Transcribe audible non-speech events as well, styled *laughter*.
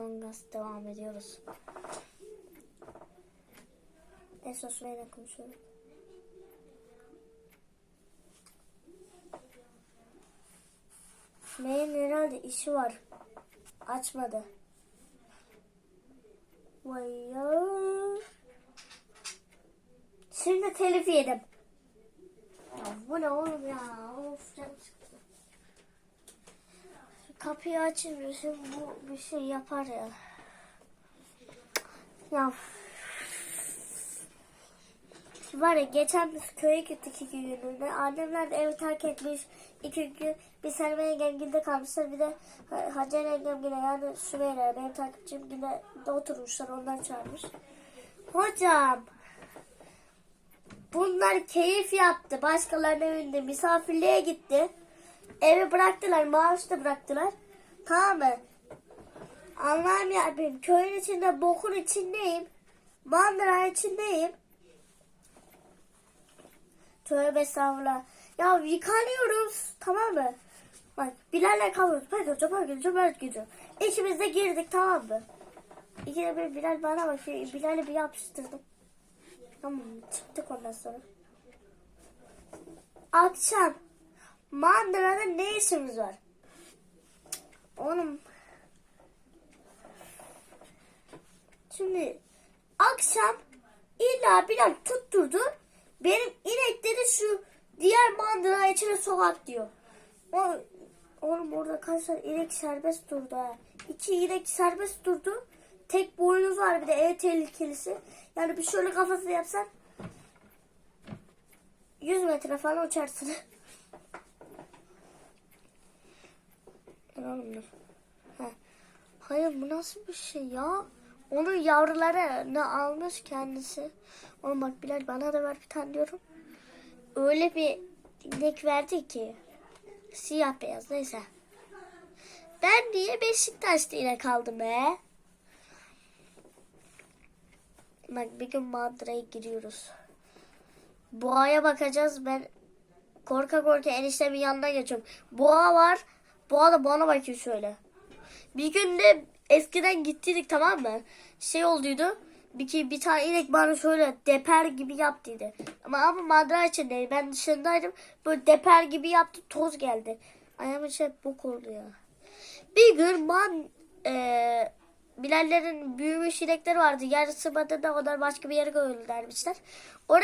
Son gaz devam ediyoruz. Esos Bey'le konuşuyorum. Sümeyye'nin herhalde işi var. Açmadı. Vay ya. Şimdi telif yedim. Ya bu ne oğlum ya? Of canım Kapıyı şimdi bu bir şey yapar ya. Ya. Var ya geçen biz köye gittik iki günlüğüne. Annemler de evi terk etmiş. İki gün bir Selma yengemgilde kalmışlar. Bir de Ha- Hacer yengemgile yani Sümeyre benim takipçim yine de oturmuşlar. Onlar çağırmış. Hocam. Bunlar keyif yaptı. Başkalarının evinde misafirliğe gitti. Evi bıraktılar. Maaş da bıraktılar. Tamam mı? Allah'ım yarabbim. Köyün içinde bokun içindeyim. Mandıra içindeyim. Tövbe estağfurullah. Ya yıkanıyoruz. Tamam mı? Bak Bilal'le kalıyoruz. Pardon, cömert gücü, cömert gücü. İkimiz de girdik tamam mı? İkide bir Bilal bana bakıyor. Bilal'i bir yapıştırdım. Tamam çıktık ondan sonra. Akşam mandırada ne işimiz var? Oğlum. Şimdi akşam illa Bilal tutturdu. Benim inekleri şu diğer mandıra içine sokak diyor. O, oğlum orada kaç inek serbest durdu ha. İki inek serbest durdu. Tek boynuz var bir de ev tehlikelisi. Yani bir şöyle kafasını yapsan 100 metre falan uçarsın. *laughs* Dur oğlum. Hayır bu nasıl bir şey ya? Onun yavrularını almış kendisi. Oğlum bak Bilal bana da ver bir tane diyorum. Öyle bir inek verdi ki. Siyah beyaz neyse. Ben niye Beşiktaş'ta inek aldım be? Bak bir gün Madrid'e giriyoruz. Boğaya bakacağız. Ben korka korka eniştemin yanına geçiyorum. Boğa var. Boğa da bana bakıyor şöyle. Bir gün de eskiden gittiydik tamam mı? Şey olduydu. Bir, ki- bir tane inek bana şöyle deper gibi yaptıydı. Ama ama mandıra içindeydi. Ben dışındaydım. Böyle deper gibi yaptı. Toz geldi. Ayağımın içine bok oldu ya. Bir gün man e, Bilallerin büyümüş inekleri vardı. Yarısı da onlar başka bir yere göndermişler. Oraya